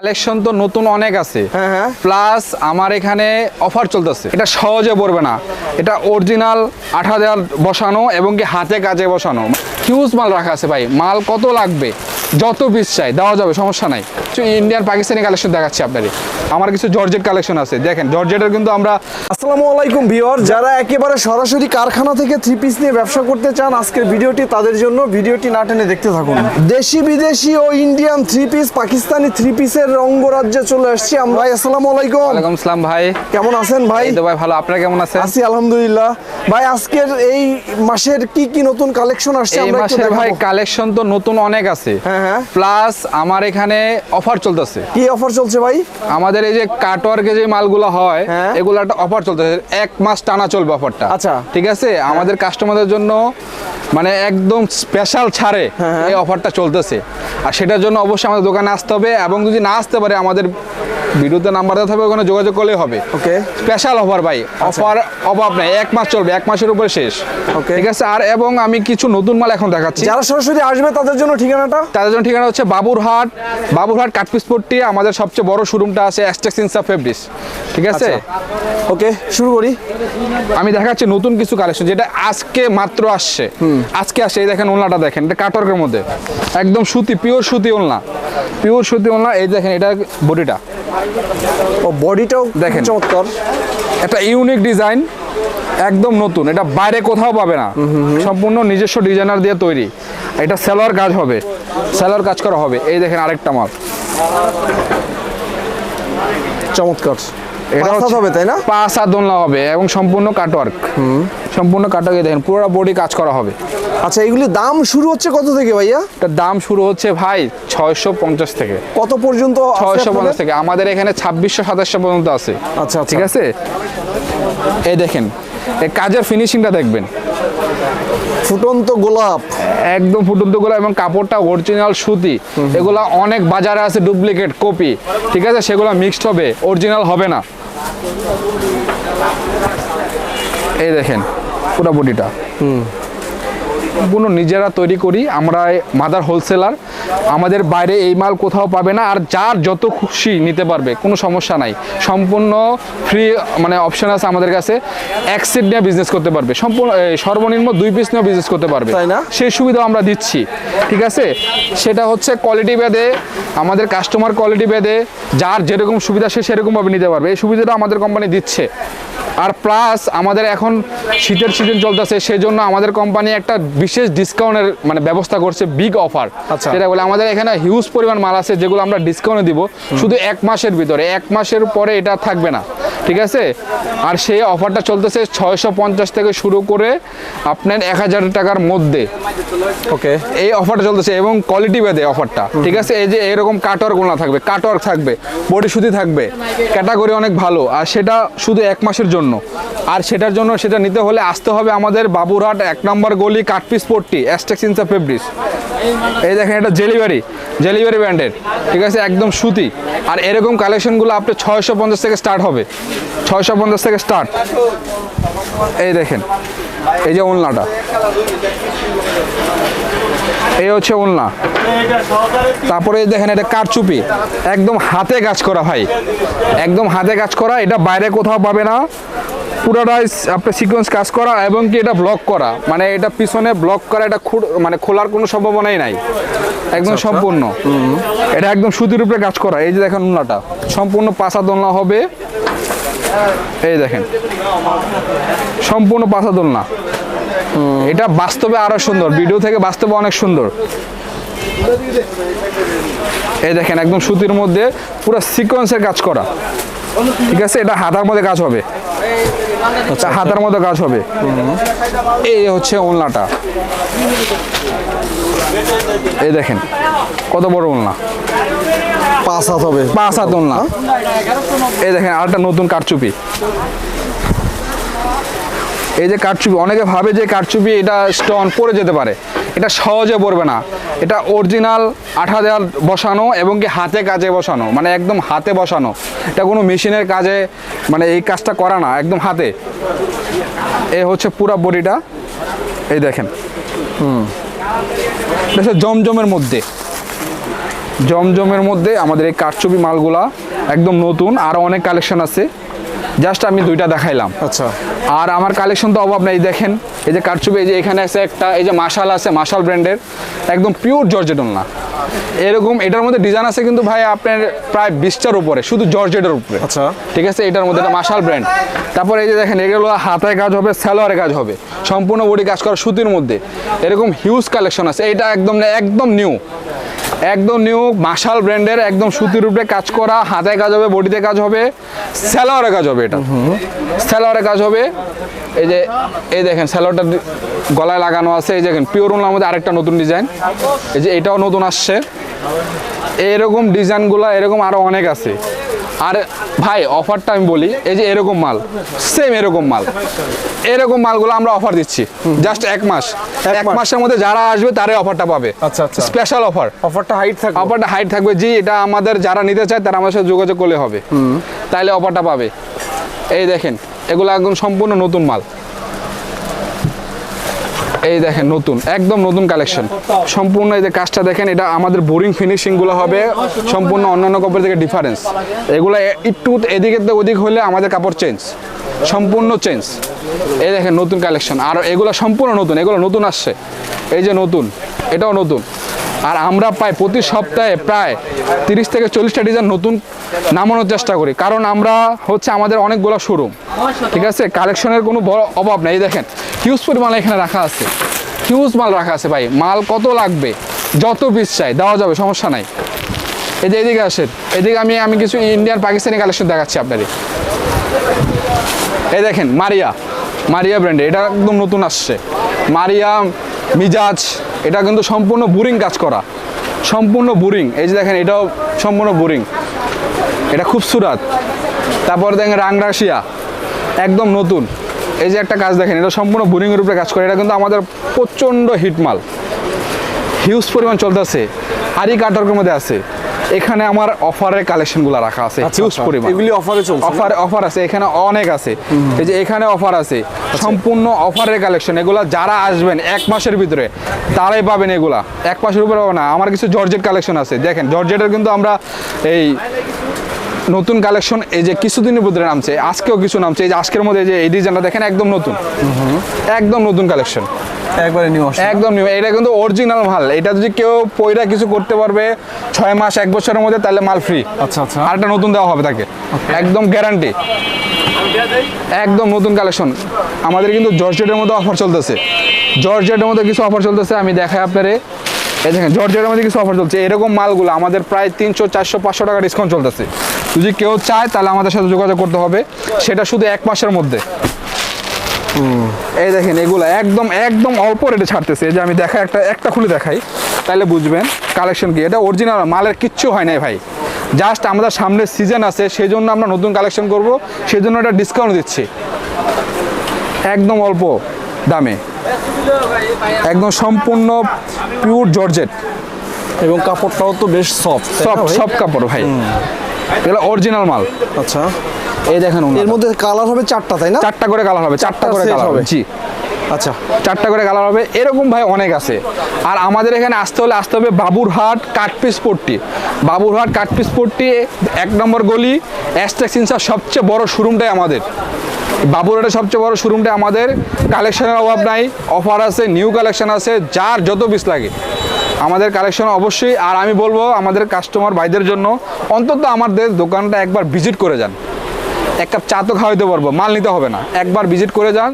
Collection তো নতুন অনেক আছে। হ্যাঁ, হ্যাঁ। প্লাস আমার এখানে অফার চলতেছে। এটা সহজে পড়বে না। এটা অরিজিনাল আঠা দেওয়ার বসানো এবং কি হাতে কাজে বসানো। হিউজ মাল রাখা আছে ভাই। মাল কত লাগবে? যত পিস চাই দেওয়া যাবে সমস্যা নাই। ইন্ডিয়ান পাকিস্তানি কালেকশন দেখাচ্ছি আপনাদের আমার কিছু জর্জেট কালেকশন আছে। দেখেন জর্জেটের কিন্তু আমরা আসসালামু আলাইকুম ভিওর যারা একেবারে সরাসরি কারখানা থেকে থ্রি পিস নিয়ে ব্যবসা করতে চান আজকের ভিডিওটি তাদের জন্য। ভিডিওটি না টেনে দেখতে থাকুন। দেশি বিদেশি ও Indian three piece Pakistani three পিসের রঙ্গরাজ্যে চলে আসছি আমরা। ভাই আসসালামু আলাইকুম। ওয়ালাইকুম আসসালাম ভাই। কেমন আছেন ভাই? তো ভাই ভালো। আপনারা কেমন আছেন? আছি আলহামদুলিল্লাহ। ভাই আজকের এই মাসের কি কি নতুন কালেকশন আসছে? আমরা একটু ভাই কালেকশন তো নতুন অনেক আছে। হ্যাঁ, হ্যাঁ। প্লাস আমার এখানে অফার চলতেছে। কি অফার চলছে ভাই? আমাদের এই যে কাটওয়ার্কে যে মালগুলো হয় হ্যাঁ। এগুলো একটা অফার চলতেছে। এক মাস টানা চলবে অফারটা। আচ্ছা। ঠিক আছে? আমাদের কাস্টমারদের জন্য মানে একদম স্পেশাল ছাড়ে হ্যাঁ, এই অফারটা চলতেছে। আর সেটার জন্য অবশ্যই আমাদের দোকানে আসতে হবে এবং যদি না আসতে পারে আমাদের ভিডিওতে নাম্বার দেওয়া থাকবে ওখানে যোগাযোগ করলেই হবে। ওকে স্পেশাল অফার ভাই অফার অভাব নাই এক মাস চলবে এক মাসের উপরে শেষ। ওকে ঠিক আছে আর এবং আমি কিছু নতুন মাল এখন দেখাচ্ছি। যারা সরাসরি আসবে তাদের জন্য ঠিকানাটা? তাদের জন্য ঠিকানা হচ্ছে বাবুরহাট বাবুরহাট কাটপিসপট্টি আমাদের সবচেয়ে বড় শোরুমটা আছে অ্যাস্টেক্স ইনসা ফেব্রিস ঠিক আছে? ওকে শুরু করি। আমি দেখাচ্ছি নতুন কিছু কালেকশন যেটা আজকে মাত্র আসছে। আজকে আসছে এই দেখেন ওলনাটা দেখেন এটা কাটওয়ার্কের মধ্যে। একদম সুতি পিওর সুতি ওলনা। পিওর সুতি ওলনা এই দেখেন এটা বডিটা। ও বডিটাও দেখেন। চমৎকার। একটা ইউনিক ডিজাইন একদম নতুন। এটা বাইরে কোথাও পাবে না। সম্পূর্ণ নিজস্ব ডিজাইনার দিয়ে তৈরি। এটা সেলোয়ার কাজ হবে। সেলোয়ার কাজ করা হবে। এই দেখেন আরেকটা মাল। চমৎকার। এটা হবে তাই না? পাঁচ দোলনা হবে এবং সম্পূর্ণ কাটওয়ার্ক সম্পূর্ণ কাটওয়ার্ক দেখেন পুরো বডি কাজ করা হবে। আচ্ছা এগুলি দাম শুরু হচ্ছে কত থেকে ভাইয়া? এটার দাম শুরু হচ্ছে ভাই ছয়শো পঞ্চাশ থেকে। কত পর্যন্ত ছয়শো পঞ্চাশ থেকে। আমাদের এখানে ছাব্বিশশো সাতাশশো পর্যন্ত আছে। আচ্ছা আচ্ছা। ঠিক আছে? এই দেখেন এই কাজের ফিনিশিংটা দেখবেন। ফুটন্ত গোলাপ। একদম ফুটন্ত গোলাপ এবং কাপড়টা অরিজিনাল সুতি। এগুলা অনেক বাজারে আছে ডুপ্লিকেট কপি ঠিক আছে? সেগুলো মিক্সড হবে অরিজিনাল হবে না। এই দেখেন পুরো বডিটা। সম্পূর্ণ নিজেরা তৈরি করি আমরা মাদার হোলসেলার আমাদের বাইরে এই মাল কোথাও পাবে না আর যার যত খুশি নিতে পারবে কোনো সমস্যা নাই। সম্পূর্ণ ফ্রি মানে অপশন আছে আমাদের কাছে। এক সেট নিয়ে বিজনেস করতে পারবে। সম্পূর্ণ সর্বনিম্ন দুই পিস নিয়ে বিজনেস করতে পারবে। তাই না? সেই সুবিধা আমরা দিচ্ছি। ঠিক আছে? সেটা হচ্ছে কোয়ালিটি ভেদে আমাদের কাস্টমার কোয়ালিটি ভেদে যার যেরকম সুবিধা সে সেরকমভাবে নিতে পারবে। এই সুবিধাটা আমাদের কোম্পানি দিচ্ছে। আর প্লাস আমাদের এখন শীতের সিজন চলতেছে সেই জন্য আমাদের কোম্পানি একটা বিশেষ ডিসকাউন্টের মানে ব্যবস্থা করছে বিগ অফার আচ্ছা। সেটা বলে আমাদের এখানে হিউজ পরিমাণ মাল আছে যেগুলো আমরা ডিসকাউন্টে দিব। শুধু এক মাসের ভিতরে। এক মাসের পরে এটা থাকবে না। ঠিক আছে? আর সেই অফারটা চলতেছে ছয়শো পঞ্চাশ থেকে শুরু করে আপনার এক হাজার টাকার মধ্যে। ওকে। এই অফারটা চলতেছে এবং কোয়ালিটি বেদে অফারটা। ঠিক আছে? এই যে এরকম কাটওয়ার্ক গোনা থাকবে কাটওয়ার্ক থাকবে বডি সুতি থাকবে ক্যাটাগরি অনেক ভালো। আর সেটা শুধু এক মাসের জন্য। আর সেটার জন্য সেটা নিতে হলে আসতে হবে আমাদের বাবুরহাট এক নম্বর গলি কাটপিস পট্টি অ্যাস্টেক্স ইনসা ফেব্রিস এই দেখেন এটা জেলিভারি জেলিভারি ব্র্যান্ডের ঠিক আছে? একদম সুতি। আর এরকম কালেকশনগুলো আপনার ছয়শো পঞ্চাশ থেকে স্টার্ট হবে। ছয়শো পঞ্চাশ থেকে স্টার্ট এই দেখেন এই যে ওলনাটা এই হচ্ছে ওলনা তারপরে এই দেখেন এটা কারচুপি। একদম হাতে কাজ করা ভাই। একদম হাতে কাজ করা এটা বাইরে কোথাও পাবে না। পুরোটাই আপনার সিকোয়েন্স কাজ করা এবং কি এটা ব্লক করা। মানে এটা পিছনে ব্লক করা এটা মানে খোলার কোনো সম্ভাবনাই নাই। একদম সম্পূর্ণ। এটা একদম সুতির উপরে কাজ করা। এই যে দেখেন ওলনাটা সম্পূর্ণ পাশা দোলনা হবে। এই দেখেন। সম্পূর্ণ পাশা দোলনা। এটা বাস্তবে আরও সুন্দর। ভিডিও থেকে বাস্তবে অনেক সুন্দর। এই দেখেন একদম সুতির মধ্যে পুরো সিকোয়েন্সের কাজ করা। ঠিক আছে? এটা হাতার মধ্যে কাজ হবে। আচ্ছা। হাতার মধ্যে কাজ হবে। এই হচ্ছে ওলনাটা। এই দেখেন কত বড় ওলনা। পাঁচ হাত হবে। পাঁচ হাত ওলনা এই দেখেন আরেকটা নতুন কারচুপি। এই যে কারচুপি অনেকে ভাবে যে কারচুপি এটা স্টোন পড়ে যেতে পারে। এটা সহজে পড়বে না। এটা অরিজিনাল আঠা দেওয়ার বসানো এবং কি হাতে কাজে বসানো মানে একদম হাতে বসানো। এটা কোনো মেশিনের কাজে মানে এই কাজটা করা না একদম হাতে। এ হচ্ছে পুরা বডিটা। এই দেখেন। হুম। জমজমের মধ্যে। জমজমের মধ্যে আমাদের এই কারচুপি মালগুলা একদম নতুন আরও অনেক কালেকশন আছে। জাস্ট আমি দুইটা দেখাইলাম। আচ্ছা। আর আমার কালেকশন তো অভাব নেই দেখেন এই যে কারচুপি এই যে এখানে আছে একটা এই যে মাশাল আছে মাশাল ব্র্যান্ডের একদম পিওর জর্জেটন না। এরকম এটার মধ্যে ডিজাইন আছে কিন্তু ভাই আপনার প্রায় বিশটার উপরে শুধু জর্জেটের উপরে। আচ্ছা। ঠিক আছে? এটার মধ্যে একটা মাশাল ব্র্যান্ড তারপর এই যে দেখেন এগুলো হাতায় কাজ হবে স্যালোয়ারে কাজ হবে। সম্পূর্ণ বডি কাজ করা সুতির মধ্যে। এরকম হিউজ কালেকশন আছে এটা একদম একদম নিউ একদম নিউ মাশাল ব্র্যান্ডের একদম সুতির উপরে কাজ করা হাতায় কাজ হবে, বডিতে কাজ হবে স্যালোয়ারে কাজ হবে এটা। স্যালোয়ারে কাজ হবে। এই যে, এই দেখেন স্যালোয়ারটা গলায় লাগানো আছে। এই দেখেন পিওর উনলার মধ্যে আরেকটা নতুন ডিজাইন এই যে, এটাও নতুন আসছে। এরকম ডিজাইনগুলো, এরকম আরও অনেক আছে। আর ভাই অফারটা আমি বলি, এই যে এরকম মাল সেম এরকম মাল। এরকম মালগুলো আমরা অফার দিচ্ছি। জাস্ট এক মাস। এক মাসের মধ্যে যারা আসবে তারাই অফারটা পাবে। আচ্ছা, আচ্ছা। স্পেশাল অফার অফারটা হাইট থাকবে। অফারটা হাইট থাকবে। জি এটা আমাদের যারা নিতে চায় তারা আমার সাথে যোগাযোগ করলে হবে। তাইলে অফারটা পাবে। এই দেখেন এগুলো একদম সম্পূর্ণ নতুন মাল। এই দেখেন নতুন একদম নতুন কালেকশন সম্পূর্ণ এই যে কাজটা দেখেন এটা আমাদের বোরিং ফিনিশিংগুলো হবে। সম্পূর্ণ অন্যান্য কাপড় থেকে ডিফারেন্স এগুলো একটু এদিকে ওদিক হলে আমাদের কাপড় চেঞ্জ সম্পূর্ণ চেঞ্জ এই দেখেন নতুন কালেকশন আর এগুলো সম্পূর্ণ নতুন, এগুলো নতুন আসছে। এই যে নতুন, এটাও নতুন। আর আমরা প্রায় প্রতি সপ্তাহে প্রায় তিরিশ থেকে চল্লিশটা ডিজাইন নতুন নামানোর চেষ্টা করি। কারণ আমরা হচ্ছে আমাদের অনেকগুলো শোরুম ঠিক আছে? কালেকশনের কোনো বড় অভাব নেই। দেখেন হিউজ পরিমাণ এখানে রাখা আছে। হিউজ মাল রাখা আছে ভাই। মাল কত লাগবে? যত পিস চাই, দেওয়া যাবে, সমস্যা নাই। এই যে এদিকে আসেন, এদিকে আমি আমি কিছু ইন্ডিয়ান পাকিস্তানি কালেকশন দেখাচ্ছি আপনাদের। এই দেখেন, মারিয়া। মারিয়া ব্র্যান্ডে এটা একদম নতুন আসছে। মারিয়া, মিজাজ, এটা কিন্তু সম্পূর্ণ বোরিং কাজ করা। সম্পূর্ণ বোরিং। এই যে দেখেন, এটাও সম্পূর্ণ বোরিং। এটা খুব সুরাত। তারপর দেখেন রাংরাশিয়া একদম নতুন। এই যে একটা কাজ দেখেন, এটা সম্পূর্ণ বোরিংয়ের উপরে কাজ করে। এটা কিন্তু আমাদের প্রচণ্ড হিটমাল। হিউজ পরিমাণ চলতেছে। আরি কাটার্কের মধ্যে আছে। এখানে আমার অফারের কালেকশনগুলো রাখা আছে আচ্ছা, হিউজ আচ্ছা। পরিমাণ। এগুলি অফারে চলছে অফার অফার আছে এখানে অনেক আছে। এই যে এখানে অফার আছে। সম্পূর্ণ অফারের কালেকশন। এগুলা যারা আসবেন এক মাসের ভিতরে তারাই পাবেন এগুলা। এক মাসের উপরে পাবেন না। আমার কিছু জর্জেট কালেকশন আছে। দেখেন জর্জেটের কিন্তু আমরা এই নতুন কালেকশন এই যে কিছুদিনের ভিতরে নামছে আজকেও কিছু নামছে এই যে আজকের মধ্যে যে এই ডিজাইনটা দেখেন একদম নতুন। একদম নতুন কালেকশন একবারে নিউ একদম নিউ এটা কিন্তু অরিজিনাল মাল। এটা যদি কেউ পয়রা কিছু করতে পারবে ছয় মাস এক বছরের মধ্যে তাহলে মাল ফ্রি আচ্ছা আচ্ছা। আর একটা নতুন দেওয়া হবে তাকে। একদম গ্যারান্টি একদম নতুন কালেকশন আমাদের কিন্তু জর্জেটের মধ্যে অফার চলতেছে। জর্জেটের মধ্যে কিছু অফার চলতেছে আমি দেখাই আপনারে। এই দেখেন জর্জেটের মধ্যে কিছু অফার চলছে। এরকম মালগুলো আমাদের প্রায় তিনশো, চারশো, পাঁচশো টাকা ডিসকাউন্ট চলতেছে। যদি কেউ চায়, তাহলে আমাদের সাথে যোগাযোগ করতে হবে। সেটা শুধু এক মাসের মধ্যে। এই দেখেন, এগুলো একদম একদম অল্প রেটে ছাড়তেছে। যে আমি দেখা একটা একটা খুলে দেখাই। তাহলে বুঝবেন কালেকশন কি। এটা অরিজিনাল মালের কিচ্ছু হয় নাই ভাই। জাস্ট আমাদের সামনে সিজন আছে সেই জন্য আমরা নতুন কালেকশন করব। সেই জন্য এটা ডিসকাউন্ট দিচ্ছি। একদম অল্প দামে। একদম সম্পূর্ণ পিওর জর্জেট এবং কাপড়টাও তো বেশ সফট সব সব কাপড় ভাই। এগুলো অরিজিনাল মাল। আচ্ছা এই দেখেন এর মধ্যে কালার হবে চারটা তাই না? চারটা করে কালার হবে চারটা করে কালার হবে। জি। আচ্ছা। চারটা করে কালার হবে এরকম ভাই অনেক আছে। আর আমাদের এখানে আসতে হলে আসতে হবে বাবুরহাট কাঠপিস পট্টি। বাবুরহাট কাঠপিস পট্টি এক নম্বর গলি অ্যাস্টেক্স ইনসার সবচেয়ে বড় শোরুমটাই আমাদের। বাবুরহাটের সবচেয়ে বড় শোরুমটা আমাদের কালেকশনের অভাব নাই। অফার আছে নিউ কালেকশন আছে, যার যত পিস লাগে। আমাদের কালেকশন অবশ্যই, আর আমি বলব আমাদের কাস্টমার ভাইদের জন্য, অন্তত আমাদের দোকানটা একবার ভিজিট করে যান। এক কাপ চা তো খাওয়াইতে পারব, মাল নিতে হবে না। একবার ভিজিট করে যান